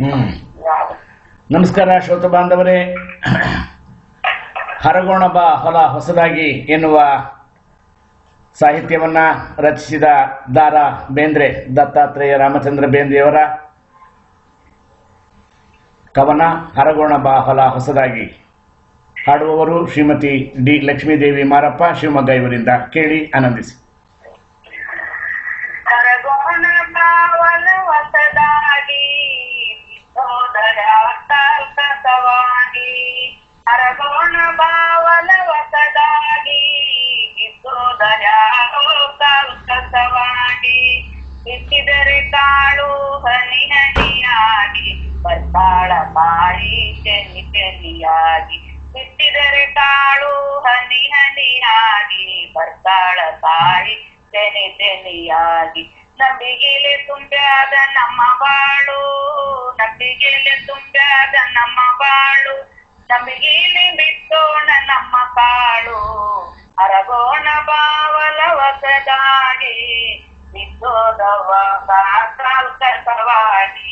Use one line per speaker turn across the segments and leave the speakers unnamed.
ನಮಸ್ಕಾರ, ಶ್ರೋತ ಬಾಂಧವರೇ. ಹರಗೋಣ ಬಾ, ಹೊಲ ಹೊಸದಾಗಿ ಎನ್ನುವ ಸಾಹಿತ್ಯವನ್ನ ರಚಿಸಿದ ದಾರಾ ಬೇಂದ್ರೆ ದತ್ತಾತ್ರೇಯ ರಾಮಚಂದ್ರ ಬೇಂದ್ರೆಯವರ ಕವನ, ಹರಗೋಣ ಬಾ, ಹೊಲ ಹೊಸದಾಗಿ ಹಾಡುವವರು ಶ್ರೀಮತಿ ಡಿ ಲಕ್ಷ್ಮೀದೇವಿ ಮಾರಪ್ಪ, ಶಿವಮೊಗ್ಗ ಇವರಿಂದ ಕೇಳಿ ಆನಂದಿಸಿ.
ಸೋದರ ಕಲ್ಕಸವಾಗಿ ಬಿತ್ತಿದರೆ ಕಾಳು ಹನಿ ಹನಿಯಾಗಿ ಬರ್ತಾಳ ಬಾಳಿ ಚೆನ್ನಿ ಚೆನ್ನಿಯಾಗಿ ಬಿತ್ತಿದರೆ ಕಾಳು ಹನಿ ಹನಿಯಾಗಿ ಬರ್ತಾಳ ಬಾಳಿ ತೆನೆ ತೆನೆಯಾಗಿ ನಂಬಿಗೆಲೆ ತುಂಬ್ಯಾದ ನಮ್ಮ ಬಾಳು, ನಂಬಿಗೆಲೆ ತುಂಬ್ಯಾದ ನಮ್ಮ ಬಾಳು. ನಂಬಿಗೆಲೆ ಬಿತ್ತೋಣ ನಮ್ಮ ಕಾಳು. ಅರಗೋಣ ಬಾವಲ ಹೊಸದಾಗಿ ಬಿತ್ತೋದವ ಕಸವಾಗಿ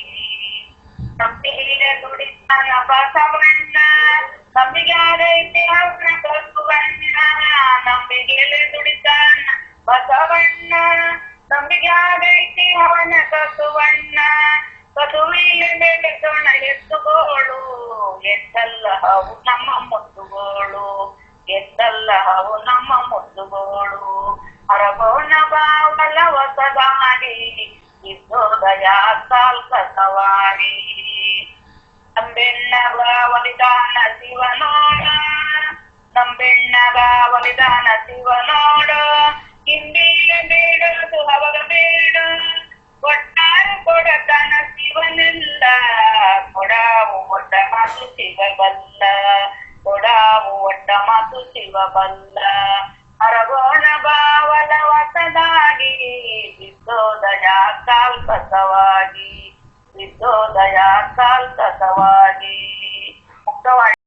ನಂಬಿಗೆಲೆ ದುಡಿತಾನ ಬಸವಣ್ಣ ನಂಬಿಗಾರೈತೆ ಅವನ ಕಸುವಣ್ಣ ನಂಬಿಗೆಲೆ ದುಡಿತಾನ ಬಸವಣ್ಣ ನಂಬಿಗಾರೈತೆ ಅವನ ಕಸುವಣ್ಣ ಕಸುವಿಲೆ ಬೆಳೆಸೋಣ ಎತ್ತುಗೋಳು ಎತ್ತಲ್ಲ ಅವು ನಮ್ಮ ಮುತ್ತುಗೋಳು ಎತ್ತಲ್ಲ ಅವು ನಮ್ಮ ಮುತ್ತುಗೋಳು ಅರಗೋಣ ಬಾವಲ ಹೊಸದಾಗಿ ಇದ್ದೋದಯ ಕಾಲ್ಕಸವಾಗಿ ನಂಬೆಣ್ಣಗ ಒಲಿದಾನ ಶಿವನೋಡ ನಂಬೆಣ್ಣಗ ಒಲಿದಾನ ಶಿವನೋಡ ಹಿಂದಿಯ ಬೇಡದು ಅವಾಗ ಬೇಡ. ಒಟ್ಟಾರು ಕೊಡತನ ಶಿವನೆಲ್ಲ. ಕೊಡಾವು ಒಟ್ಟ ಮಾತು ಶಿವಬಲ್ಲ. ಕೊಡಾವು ಒಟ್ಟ ಮಾತು ಶಿವಬಲ್ಲ. ಅರಗೋಣ ಬಾವಲ ಹೊಸದಾಗಿ ಬಿದ್ದೋದಯ ಕಾಲ್ಕಸವಾಗಿ ವಿದ್ಯೋದಯ ಕಾಲ್ಕಸವಾಗಿ ಮುಕ್ತವಾಗಿ